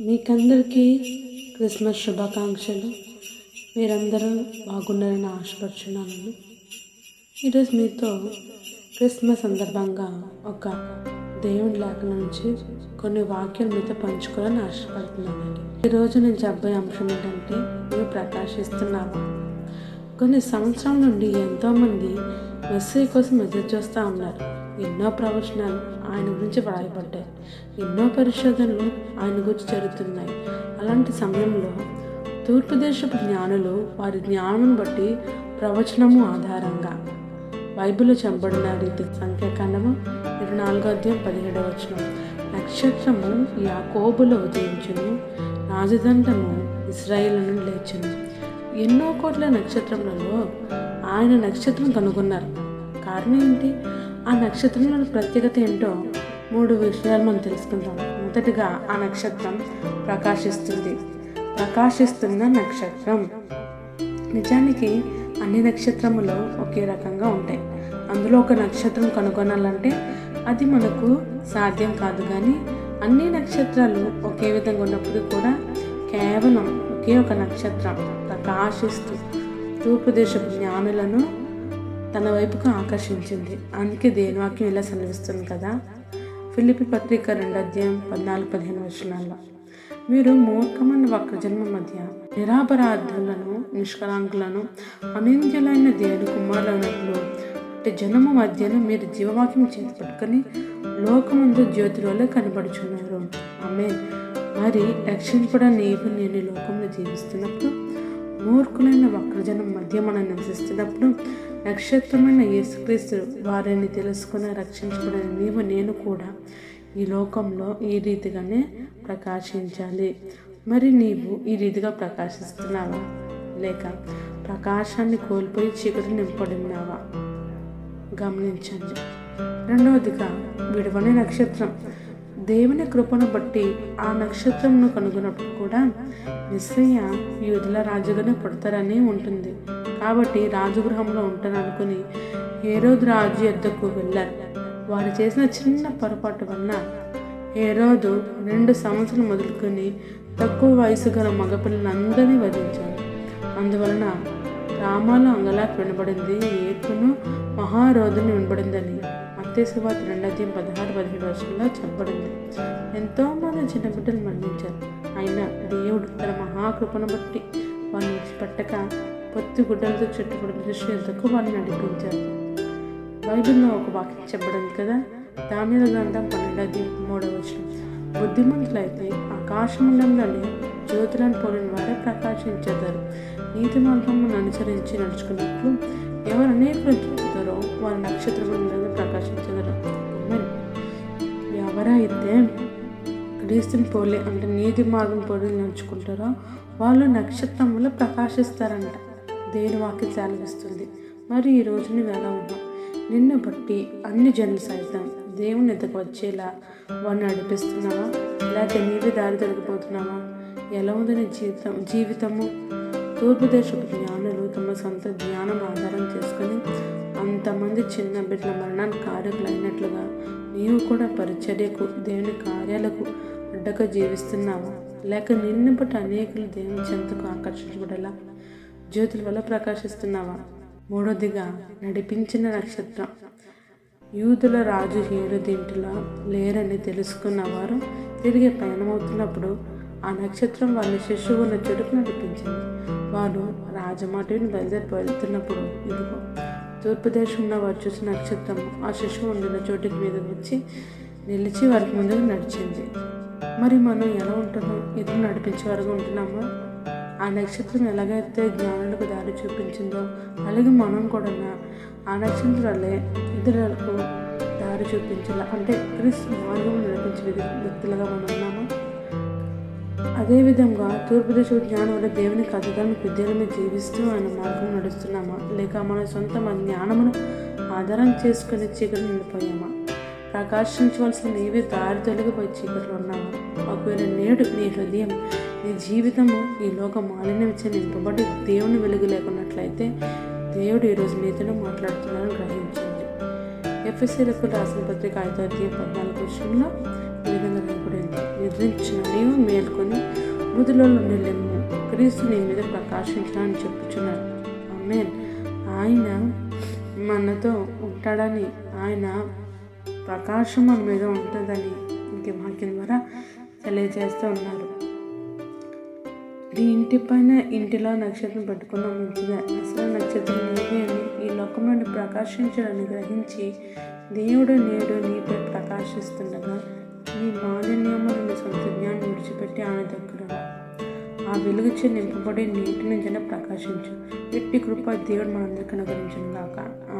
మీకందరికీ క్రిస్మస్ శుభాకాంక్షలు. మీరందరూ బాగున్నారని ఆశపడుచున్నాను. ఈరోజు మీతో క్రిస్మస్ సందర్భంగా ఒక దేవుని లేఖ నుంచి కొన్ని వాక్యాలు మీతో పంచుకోవాలని ఆశపడుతున్నానండి ఈరోజు నేను చెప్పే అంశం ఏంటంటే మీరు ప్రకాశిస్తున్నావా కొన్ని సంవత్సరాల నుండి ఎంతోమంది మెస్సీ కోసం ఎదురు చూస్తూ ఉన్నారు. ఎన్నో ప్రవచనాలు ఆయన గురించి వ్రాయబడ్డాయి. ఎన్నో పరిశోధనలు ఆయన గురించి జరుగుతున్నాయి. అలాంటి సమయంలో తూర్పు దేశపు జ్ఞానులు వారి జ్ఞానం బట్టి ప్రవచనము ఆధారంగా బైబిల్లో చంపబడిన రీతి సంఖ్యాకాండము ఇరవై నాలుగో అధ్యాయం పదిహేడవ వచనం. నక్షత్రము యాకోబులో ఉదయించును రాజదండము ఇస్రాయిలను లేచును. ఎన్నో కోట్ల నక్షత్రములలో ఆయన నక్షత్రం కనుగొన్నారు. కారణం ఏంటి? ఆ నక్షత్రంలోని ప్రత్యేకత ఏంటో మూడు విషయాలు మనం తెలుసుకుందాం. మొదటిగా ఆ నక్షత్రం ప్రకాశిస్తుంది. ప్రకాశిస్తున్న నక్షత్రం. నిజానికి అన్ని నక్షత్రములు ఒకే రకంగా ఉంటాయి. అందులో ఒక నక్షత్రం కనుగొనాలంటే అది మనకు సాధ్యం కాదు కానీ అన్ని నక్షత్రాలు ఒకే విధంగా ఉన్నప్పుడు కూడా కేవలం ఒకే ఒక నక్షత్రం ప్రకాశిస్తూ తూర్పు దేశపు జ్ఞానులను తన వైపుకు ఆకర్షించింది. అందుకే దేనివాక్యం ఇలా సెలవిస్తుంది కదా? ఫిలిపి పత్రిక రెండు అధ్యాయం పద్నాలుగు పదిహేను వచనాల్లో. మీరు మూర్ఖమైన వక్రజన్మ మధ్య నిరాపరాధులను నిష్కలాంకులను అనింద్యులైన దేవుని కుమారులైనట్లు అంటే జనము మధ్యన మీరు జీవవాక్యం చేతి పట్టుకొని లోకమందు జ్యోతి వల్ల కనబడుచున్నారు. ఆమె మరి రక్షింపడ నీవు నేను లోకంలో జీవిస్తున్నప్పుడు మూర్ఖులైన వక్రజనం మధ్య మనం నివసిస్తున్నప్పుడు నక్షత్రమైన యేసుక్రీస్తు వారిని తెలుసుకుని రక్షించబడిన నీవు నేను కూడా ఈ లోకంలో ఈ రీతిగానే ప్రకాశించాలి. మరి నీవు ఈ రీతిగా ప్రకాశిస్తున్నావా? లేక ప్రకాశాన్ని కోల్పోయి చీకటి ఉన్నావా? గమనించండి. రెండవదిగా విడవని నక్షత్రం. దేవుని కృపను బట్టి ఆ నక్షత్రంను కనుగొన్నప్పుడు కూడా నిశ్చయ యూదుల రాజుగానే పుడతారని ఉంటుంది. కాబట్టి రాజగృహంలో ఉంటారనుకుని ఏరోదు రాజు ఎద్దకు వెళ్ళారు. వారు చేసిన చిన్న పొరపాటు వలన ఏరోదు రెండు సంవత్సరం మొదలుకొని తక్కువ వయసు గల మగపిల్లలందరినీ వధించారు అందువలన రామాలో అంగలాక్ వినబడింది ఏర్పును మహారోధుని వినబడిందని అత్తేశవాత రెండోది పదహారు పదిహేడు వర్షంలో చెప్పబడింది. ఎంతోమంది చిన్న బిడ్డలు మరణించారు. అయినా దేవుడు తన మహాకృపను బట్టి వాళ్ళు విడిచిపెట్టక పొత్తి గుడ్డలతో చుట్టుపడిన దృశ్యాలకు వాళ్ళని నడిపించారు బైబిల్లో ఒక వాక్యం చెప్పబడింది కదా? దానిల గ్రంథం పన్నెండది మూడవ బుద్ధిమంతులైతే ఆకాశమండంలోని జ్యోతులను పోలిన వారే ప్రకాశించేదారు. నీతి మార్గమును అనుసరించి నడుచుకున్నట్లు ఎవరు అనేకులు చూపుతారో వారి నక్షత్రములను ప్రకాశించగలరు ఎవరైతే క్రీస్తుని పోలే అంటే నీతి మార్గం పోలి నడుచుకుంటారో వాళ్ళు నక్షత్రములు ప్రకాశిస్తారంట. దేని వాక్యం సెలవిస్తుంది మరి ఈ రోజు నువ్వు ఎలా ఉన్నావు నిన్ను బట్టి అన్ని జనులు సైతం దేవుని ఎద్దకు వచ్చేలా వాడిని నడిపిస్తున్నావా? లేక నీవే దారి దొరికిపోతున్నావా ఎలా ఉంది నీ జీవితం జీవితము? తూర్పు దేశపు జ్ఞానులు తమ సొంత జ్ఞానం ఆధారం చేసుకొని అంతమంది చిన్న బిడ్డల మరణానికి కారకులైనట్లుగా నీవు కూడా పరిచర్యకు దేవుని కార్యాలకు అడ్డగా జీవిస్తున్నావా? లేక నిన్ను బట్టి అనేకులు దేవుని చెంతకు ఆకర్షించబడేలా జ్యోతుల వల్ల ప్రకాశిస్తున్నావా? మూడోదిగా నడిపించిన నక్షత్రం. యూదుల రాజు హీరుదింటిలో లేరని తెలుసుకున్న వారు తిరిగి పయనమవుతున్నప్పుడు ఆ నక్షత్రం వాళ్ళ శిశువు ఉన్న చెడుకు నడిపించింది. వారు రాజమాటిని బయలుదేరి వెళ్తున్నప్పుడు ఇదిగో తూర్పు దేశంలో వారు చూసిన నక్షత్రం ఆ శిశువు ఉండిన చోటుకి మీద వచ్చి నిలిచి వారికి ముందుకు నడిచింది. మరి మనం ఎలా ఉంటున్నాం? ఎదురు నడిపించే వరకు ఉంటున్నామా? ఆ నక్షత్రం ఎలాగైతే జ్ఞానులకు దారి చూపించిందో అలాగే మనం కూడా ఆ నక్షత్రాలే ఇతరులకు దారి చూపించాలి? అంటే క్రీస్తు మార్గం నడిపించే వ్యక్తులుగా మనం ఉన్నాము? అదేవిధంగా తూర్పు దేశ జ్ఞానం వల్ల దేవునికి అధికారం విద్యలమే జీవిస్తూ ఆయన మార్గం నడుస్తున్నామా? లేక మన సొంత మన జ్ఞానమును ఆధారం చేసుకుని చీకటి నిండిపోయామా? ప్రకాశించవలసిన నీవే దారి తొలగిపోయి చీకట్లో ఉన్నామా ఒకవేళ నేడు నీ హృదయం నీ జీవితము ఈ లోక మాలిన్యం ఇచ్చే నింపబడి దేవుని వెలుగు లేకున్నట్లయితే దేవుడు ఈరోజు నీతోనే మాట్లాడుతున్నారని గ్రహించండి. ఎఫ్ఎస్సీలకు రాసిన పత్రిక ఐదో అధ్యాయం పద్నాలుగు విషయంలో ఈ విధంగా నిలబడింది నిద్రించిన నీవు మేల్కొని మృదులలో నిలెమ్ము క్రీస్తు నీ మీద ప్రకాశించడానికి చెప్పుచున్నాడు. ఆమెన్. ఆయన మనతో ఉంటాడని ఆయన ప్రకాశం మన మీద ఉంటుందని ఇంకే వాక్యం ద్వారా తెలియజేస్తూ ఉన్నారు. నీ ఇంటి పైన ఇంటిలో నక్షత్రం పెట్టుకున్న మంచిదే. అసలు నక్షత్రం నీవే అని ఈ లోకంలోని ప్రకాశించాలని గ్రహించి దేవుడు నేడు నీపై ప్రకాశిస్తుండగా నీ మాలిన్యములను నీ సొంత జ్ఞానం విడిచిపెట్టి ఆయన దగ్గర ఆ వెలుగుచే నింపబడి నీటి నుంచి ప్రకాశించు. ఎట్టి కృప దేవుడు మనందరికీ అనుగ్రహించను కాక